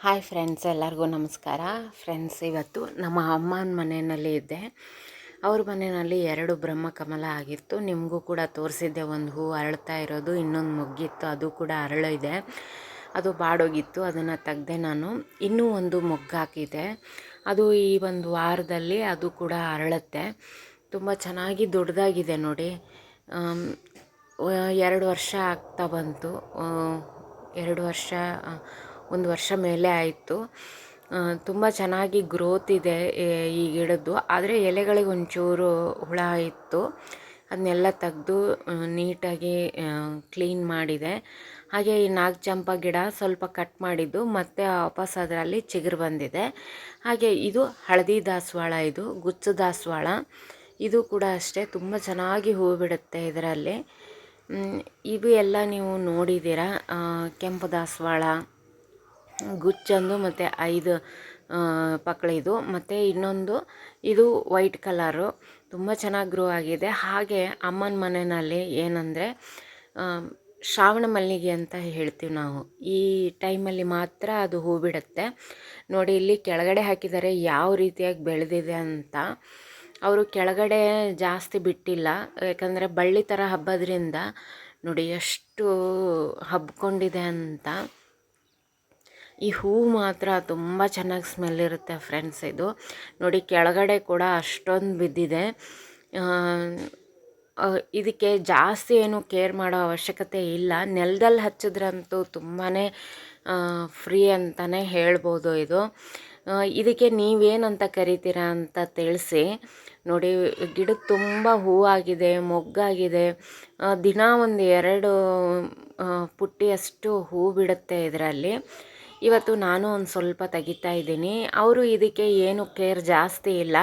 Hi friends, ಎಲ್ಲರಿಗೂ ನಮಸ್ಕಾರ. Friends, ಇವತ್ತು ನಮ್ಮ ಅಮ್ಮನ ಮನೆಯಲ್ಲಿ ಇದ್ದೆ ಅವ್ರ ಮನೆಯಲ್ಲಿ ಎರಡು ಬ್ರಹ್ಮಕಮಲ ಆಗಿತ್ತು. ನಿಮಗೂ ಕೂಡ ತೋರಿಸಿದ್ದೆ, ಒಂದು ಹೂ ಅರಳ್ತಾ ಇರೋದು, ಇನ್ನೊಂದು ಮೊಗ್ಗಿತ್ತು, ಅದು ಕೂಡ ಅರಳಿದೆ. ಅದು ಬಾಡೋಗಿತ್ತು, ಅದನ್ನು ತೆಗ್ದೆ ನಾನು. ಇನ್ನೂ ಒಂದು ಮೊಗ್ಗಾಕಿದೆ ಅದು ಈ ಒಂದು ವಾರದಲ್ಲಿ ಅದು ಕೂಡ ಅರಳುತ್ತೆ. ತುಂಬ ಚೆನ್ನಾಗಿ ದೊಡ್ಡದಾಗಿದೆ ನೋಡಿ. ಎರಡು ವರ್ಷ ಆಗ್ತಾ ಬಂತು. ಎರಡು ವರ್ಷ ಒಂದು ವರ್ಷ ಮೇಲೆ ಆಯಿತು. ತುಂಬ ಚೆನ್ನಾಗಿ ಗ್ರೋತ್ ಇದೆ ಈ ಗಿಡದ್ದು. ಆದರೆ ಎಲೆಗಳಿಗೆ ಒಂಚೂರು ಹುಳ ಇತ್ತು. ಅದನ್ನೆಲ್ಲ ತೆಗೆದು ನೀಟಾಗಿ ಕ್ಲೀನ್ ಮಾಡಿದೆ. ಹಾಗೆ ಈ ನಾಗಚಂಪ ಗಿಡ ಸ್ವಲ್ಪ ಕಟ್ ಮಾಡಿದ್ದು, ಮತ್ತೆ ವಾಪಸ್ ಅದರಲ್ಲಿ ಚಿಗುರು ಬಂದಿದೆ. ಹಾಗೆ ಇದು ಹಳದಿ ದಾಸವಾಳ, ಇದು ಗುಚ್ಚು ದಾಸವಾಳ. ಇದು ಕೂಡ ಅಷ್ಟೇ, ತುಂಬ ಚೆನ್ನಾಗಿ ಹೂ ಬಿಡುತ್ತೆ ಇದರಲ್ಲಿ. ಇವು ಎಲ್ಲ ನೀವು ನೋಡಿದ್ದೀರಾ? ಕೆಂಪು ದಾಸವಾಳ ಗುಚ್ಚಂದು ಮತ್ತು ಐದು ಪಕ್ಳಿದು ಮತ್ತು ಇನ್ನೊಂದು, ಇದು ವೈಟ್ ಕಲರು. ತುಂಬ ಚೆನ್ನಾಗಿ ಗ್ರೋ ಆಗಿದೆ. ಹಾಗೆ ಅಮ್ಮನ ಮನೆಯಲ್ಲಿ ಏನಂದರೆ ಶ್ರಾವಣ ಮಲ್ಲಿಗೆ ಅಂತ ಹೇಳ್ತೀವಿ ನಾವು. ಈ ಟೈಮಲ್ಲಿ ಮಾತ್ರ ಅದು ಹೂ ಬಿಡುತ್ತೆ. ನೋಡಿ, ಇಲ್ಲಿ ಕೆಳಗಡೆ ಹಾಕಿದ್ದಾರೆ, ಯಾವ ರೀತಿಯಾಗಿ ಬೆಳೆದಿದೆ ಅಂತ. ಅವರು ಕೆಳಗಡೆ ಜಾಸ್ತಿ ಬಿಟ್ಟಿಲ್ಲ. ಯಾಕಂದರೆ ಬಳ್ಳಿ ಥರ ಹಬ್ಬದ್ರಿಂದ ನೋಡಿ, ಎಷ್ಟು ಹಬ್ಕೊಂಡಿದೆ ಅಂತ. ಈ ಹೂವು ಮಾತ್ರ ತುಂಬ ಚೆನ್ನಾಗಿ ಸ್ಮೆಲ್ ಇರುತ್ತೆ ಫ್ರೆಂಡ್ಸ್ ಇದು. ನೋಡಿ, ಕೆಳಗಡೆ ಕೂಡ ಅಷ್ಟೊಂದು ಬಿದ್ದಿದೆ. ಇದಕ್ಕೆ ಜಾಸ್ತಿ ಏನು ಕೇರ್ ಮಾಡೋ ಅವಶ್ಯಕತೆ ಇಲ್ಲ. ನೆಲದಲ್ಲಿ ಹಚ್ಚಿದ್ರಂತೂ ತುಂಬಾ ಫ್ರೀ ಅಂತಲೇ ಹೇಳ್ಬೋದು ಇದು. ಇದಕ್ಕೆ ನೀವೇನಂತ ಕರಿತೀರಾ ಅಂತ ತಿಳಿಸಿ. ನೋಡಿ ಗಿಡಕ್ಕೆ ತುಂಬ ಹೂವಾಗಿದೆ ಮೊಗ್ಗಾಗಿದೆ. ದಿನ ಒಂದು ಎರಡು ಪುಟ್ಟಿಯಷ್ಟು ಹೂ ಬಿಡುತ್ತೆ ಇದರಲ್ಲಿ. ಇವತ್ತು ನಾನು ಒಂದು ಸ್ವಲ್ಪ ತೆಗಿತಾ ಇದ್ದೀನಿ. ಅವರು ಇದಕ್ಕೆ ಏನು ಕೇರ್ ಜಾಸ್ತಿ ಇಲ್ಲ.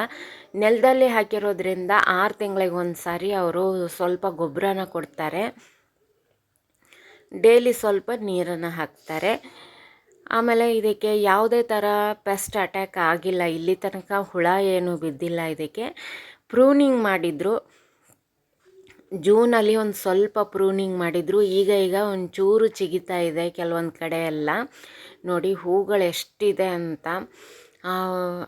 ನೆಲದಲ್ಲಿ ಹಾಕಿರೋದ್ರಿಂದ ಆರು ತಿಂಗಳಿಗೆ ಒಂದು ಸಾರಿ ಅವರು ಸ್ವಲ್ಪ ಗೊಬ್ಬರನ ಕೊಡ್ತಾರೆ. ಡೈಲಿ ಸ್ವಲ್ಪ ನೀರನ್ನು ಹಾಕ್ತಾರೆ. ಆಮೇಲೆ ಇದಕ್ಕೆ ಯಾವುದೇ ಥರ ಪೆಸ್ಟ್ ಅಟ್ಯಾಕ್ ಆಗಿಲ್ಲ. ಇಲ್ಲಿ ತನಕ ಹುಳ ಏನು ಬಿದ್ದಿಲ್ಲ ಇದಕ್ಕೆ. ಪ್ರೂನಿಂಗ್ ಮಾಡಿದರು. ಜೂನಲ್ಲಿ ಒಂದು ಸ್ವಲ್ಪ ಪ್ರೂನಿಂಗ್ ಮಾಡಿದರು. ಈಗ ಈಗ ಒಂಚೂರು ಚಿಗಿತಾ ಇದೆ ಕೆಲವೊಂದು ಕಡೆ ಎಲ್ಲ. ನೋಡಿ ಹೂಗಳು ಎಷ್ಟಿದೆ ಅಂತ.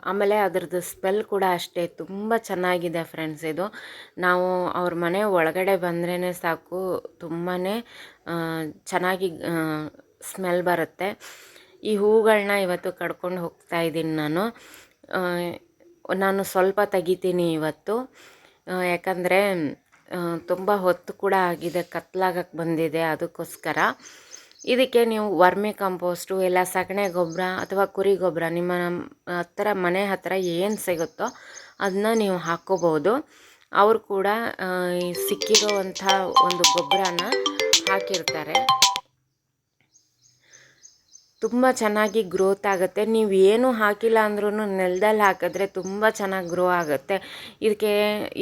ಆಮೇಲೆ ಅದ್ರದ್ದು ಸ್ಮೆಲ್ ಕೂಡ ಅಷ್ಟೇ. ತುಂಬ ಚೆನ್ನಾಗಿದೆ ಫ್ರೆಂಡ್ಸ್ ಇದು. ನಾವು ಅವ್ರ ಮನೆ ಒಳಗಡೆ ಬಂದ್ರೇ ಸಾಕು. ತುಂಬಾ ಚೆನ್ನಾಗಿ ಸ್ಮೆಲ್ ಬರುತ್ತೆ. ಈ ಹೂಗಳನ್ನ ಇವತ್ತು ಕಡ್ಕೊಂಡು ಹೋಗ್ತಾ ಇದ್ದೀನಿ ನಾನು. ನಾನು ಸ್ವಲ್ಪ ತೆಗಿತೀನಿ ಇವತ್ತು. ಯಾಕಂದರೆ ತುಂಬ ಹೊತ್ತು ಕೂಡ ಆಗಿದೆ ಕತ್ಲಾಗಕ್ಕೆ ಬಂದಿದೆ ಅದಕ್ಕೋಸ್ಕರ. ಇದಕ್ಕೆ ನೀವು ವರ್ಮಿ ಕಂಪೋಸ್ಟು ಇಲ್ಲ ಸಗಣಿ ಗೊಬ್ಬರ ಅಥವಾ ಕುರಿ ಗೊಬ್ಬರ, ನಿಮ್ಮ ಹತ್ರ, ಮನೆ ಹತ್ತಿರ ಏನು ಸಿಗುತ್ತೋ ಅದನ್ನ ನೀವು ಹಾಕ್ಕೋಬೋದು ಅವರು ಕೂಡ ಸಿಕ್ಕಿರೋವಂಥ ಒಂದು ಗೊಬ್ಬರನ ಹಾಕಿರ್ತಾರೆ. ತುಂಬ ಚೆನ್ನಾಗಿ ಗ್ರೋತ್ ಆಗುತ್ತೆ. ನೀವು ಏನು ಹಾಕಿಲ್ಲ ಅಂದ್ರೂ ನೆಲದಲ್ಲಿ ಹಾಕಿದ್ರೆ ತುಂಬ ಚೆನ್ನಾಗಿ ಗ್ರೋ ಆಗುತ್ತೆ. ಇದಕ್ಕೆ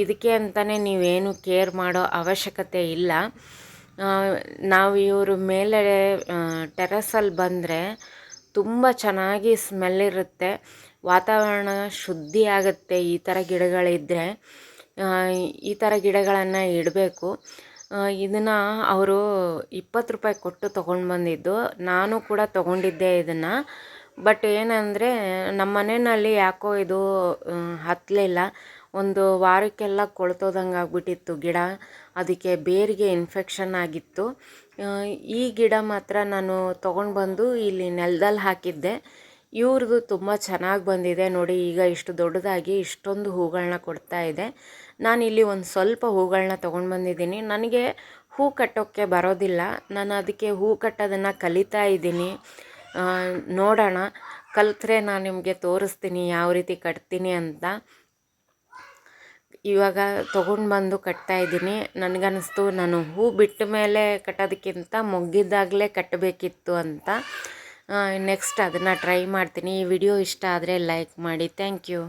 ಇದಕ್ಕೆ ಅಂತಲೇ ನೀವೇನು ಕೇರ್ ಮಾಡೋ ಅವಶ್ಯಕತೆ ಇಲ್ಲ. ನಾವು ಇವರು ಮೇಲೆ ಟೆರಸಲ್ಲಿ ಬಂದರೆ ತುಂಬ ಚೆನ್ನಾಗಿ ಸ್ಮೆಲ್ ಇರುತ್ತೆ. ವಾತಾವರಣ ಶುದ್ಧಿ ಆಗುತ್ತೆ ಈ ಥರ ಗಿಡಗಳಿದ್ದರೆ ಈ ಥರ ಗಿಡಗಳನ್ನು ಇಡಬೇಕು. ಇದನ್ನು ಅವರು ಇಪ್ಪತ್ತು ರೂಪಾಯಿ ಕೊಟ್ಟು ತೊಗೊಂಡು ಬಂದಿದ್ದು. ನಾನು ಕೂಡ ತೊಗೊಂಡಿದ್ದೆ ಇದನ್ನು. ಬಟ್ ಏನಂದರೆ ನಮ್ಮ ಮನೆಯಲ್ಲಿ ಯಾಕೋ ಇದು ಹತ್ತಲಿಲ್ಲ ಒಂದು ವಾರಕ್ಕೆಲ್ಲ ಕೊಳ್ತೋದಂಗೆ ಆಗ್ಬಿಟ್ಟಿತ್ತು ಗಿಡ. ಅದಕ್ಕೆ ಬೇರಿಗೆ ಇನ್ಫೆಕ್ಷನ್ ಆಗಿತ್ತು. ಈ ಗಿಡ ಮಾತ್ರ ನಾನು ತೊಗೊಂಡು ಬಂದು ಇಲ್ಲಿ ನೆಲದಲ್ಲಿ ಹಾಕಿದ್ದೆ. ಇವ್ರದ್ದು ತುಂಬ ಚೆನ್ನಾಗಿ ಬಂದಿದೆ ನೋಡಿ, ಈಗ ಇಷ್ಟು ದೊಡ್ಡದಾಗಿ ಇಷ್ಟೊಂದು ಹೂಗಳನ್ನ ಕೊಡ್ತಾ ಇದೆ. ನಾನು ಇಲ್ಲಿ ಒಂದು ಸ್ವಲ್ಪ ಹೂಗಳನ್ನ ತೊಗೊಂಡು ಬಂದಿದ್ದೀನಿ. ನನಗೆ ಹೂ ಕಟ್ಟೋಕ್ಕೆ ಬರೋದಿಲ್ಲ. ನಾನು ಅದಕ್ಕೆ ಹೂ ಕಟ್ಟೋದನ್ನು ಕಲಿತಾ ಇದ್ದೀನಿ. ನೋಡೋಣ. ಕಲಿತ್ರೆ ನಾನು ನಿಮಗೆ ತೋರಿಸ್ತೀನಿ ಯಾವ ರೀತಿ ಕಟ್ತೀನಿ ಅಂತ. ಇವಾಗ ತೊಗೊಂಡು ಬಂದು ಕಟ್ತಾ ಇದ್ದೀನಿ. ನನಗನ್ನಿಸ್ತು ನಾನು ಹೂ ಬಿಟ್ಟ ಮೇಲೆ ಕಟ್ಟೋದಕ್ಕಿಂತ ಮೊಗ್ಗಿದ್ದಾಗಲೇ ಕಟ್ಟಬೇಕಿತ್ತು ಅಂತ. ನೆಕ್ಸ್ಟ್ ಅದನ್ನು ಟ್ರೈ ಮಾಡ್ತೀನಿ. ಈ ವಿಡಿಯೋ ಇಷ್ಟ ಆದರೆ ಲೈಕ್ ಮಾಡಿ. Thank you